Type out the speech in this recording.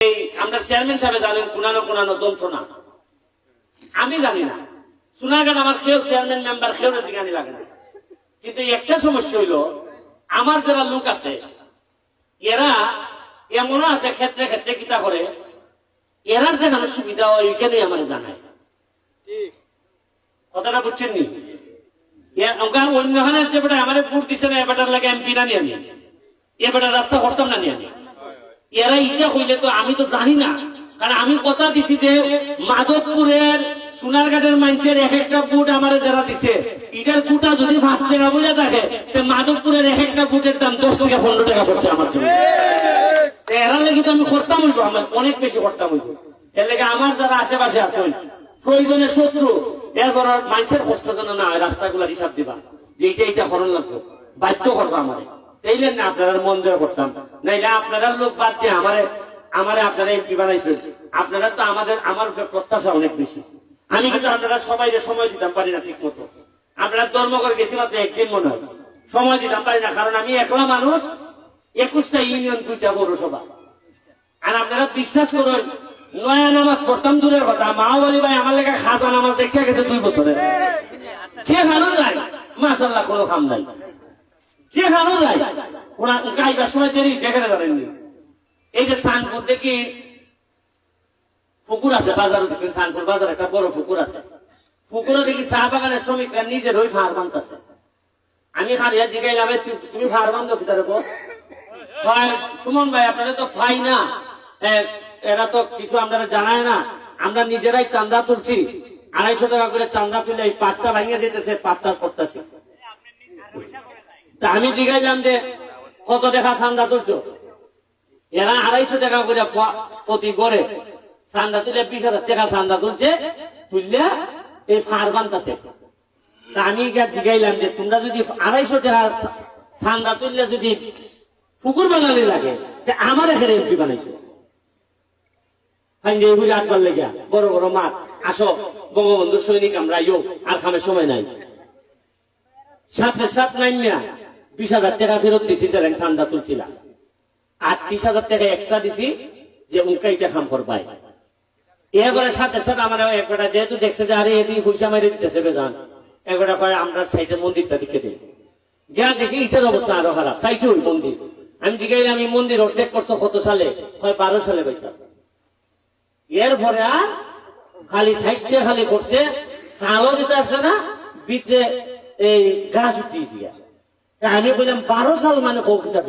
এই আমরা চেয়ারম্যান সাহেব জানেন কোনানো কোনানো যন্ত্রণা। আমি জানি না। আমার কেউ চেয়ারম্যান মেম্বার কেউ লাগে না। কিন্তু একটা সমস্যা হইল আমার যারা লোক আছে এরা এমন আছে ক্ষেত্রে ক্ষেত্রে কিতা করে এরার যেখানে সুবিধা হয় ওইখানেই আমার জানায়। কথাটা বুঝছেন নি? এ- ওগা অন্যখানের যে বেটা আমার ভোট দিছে না এবারটার লাগে এমপি না নিয়ে নিয়ে এবারটার রাস্তা করতাম না। ইটা হইলে তো আমি তো জানি না। কারণ আমি কথা দিছি যে মাধবপুরের সোনারঘাটের মানুষের এক একটা বুট আমার যারা দিছে ইটার বুটা যদি পাঁচ টাকা বুঝে থাকে, তো মাধবপুরের এক একটা বুটের দাম দশ টাকা পনেরো টাকা পড়ছে আমার জন্য। এরা লেগে তো আমি করতাম হইব, আমার অনেক বেশি করতাম হইব। এর লেগে আমার যারা আশেপাশে আছেন, প্রয়োজনে শত্রু, এরপর মানুষের কষ্ট যেন না হয় হিসাব দিবা। যে এইটা এইটা করণ লাগবে, বাধ্য করব আমারে। তাইলে না আপনারা মন দেওয়া করতাম। নাইলে আপনারা লোক বাদ দিয়ে আপনারা এমপি বানাইছেন। আপনারা তো আমাদের আমার উপরে প্রত্যাশা অনেক বেশি। আমি কিন্তু আপনারা সময় দিতাম পারি না ঠিক মতো আপনারা ধর্ম করে গেছি মাত্র একদিন মনে হয়। সময় দিতাম পারি না, কারণ আমি একলা মানুষ। একুশটা ইউনিয়ন, দুইটা পৌরসভা। আর আপনারা বিশ্বাস করুন, নয়া নামাজ পড়তাম দূরের কথা। মা বলি ভাই আমার লেখা খাজা নামাজ দেখে গেছে দুই বছরে। যে ভালো যায় মাসাল্লাহ কোনো কাম নাই। ওরা গাইবার সময় সেখানে এই যে সানপুর দেখি, পুকুর আছে বাজার সানপুর বাজার একটা বড় পুকুর আছে। পুকুরে দেখি চা বাগানের শ্রমিকরা ফার বানতেছে। আমি জিগাইলাম তুমি ফার ভিতরে ভাই, সুমন ভাই, আপনারা তো ভাই না। এরা তো কিছু আপনারা জানায় না। আমরা নিজেরাই চান্দা তুলছি। আড়াইশো টাকা করে চান্দা তুলে এই পাটটা ভাঙিয়ে যেতেছে পাটটা করতেছি। তা আমি জিজ্ঞাসলাম যে, কত টাকা চান্দা তুলছো? এরা আড়াইশো টাকা করে প্রতি গড়ে। চান্দা তুলে বিশ হাজার টাকা চান্দা তুলছে, তুললে এই ফার বানতেছে। আমি জিগাইলাম যে, তোমরা যদি আড়াইশো টাকা চান্দা তুললে যদি পুকুর বানালে লাগে আমার এখানে এমপি বানাইছো। হাইন্দে বুঝে আটবার লেগে বড় বড় মাঠ, আসো, বঙ্গবন্ধু সৈনিক আমরা ইয়োগ আর খামের সময় নাই। সাথে সাত নাই মিয়া বিশ হাজার টাকা ফেরত দিছি তাহলে ঠান্ডা তুলছিলাম। আর ত্রিশ হাজার টাকা এক্সট্রা দিছি যে উনকা এটা খাম করবাই এরপরে সাথে সাথে আমার একটা যেহেতু দেখছে যে, আরে, এদিকে পয়সা মেরে দিতেছে বেজান। একটা কয়, আমরা সাইডের মন্দিরটা দিকে দিই। যা দেখি ইটার অবস্থা আরও খারাপ। সাইটে মন্দির। আমি জিজ্ঞাসা এই মন্দির অর্ধেক করছ কত সালে? হয় বারো সালে পয়সা এরপরে আর খালি সাইডে খালি করছে, চালও দিতে আসছে না ভিতরে এই গাছ উঠিয়েছি আমি বললাম বারো সাল মানে কৌকিটা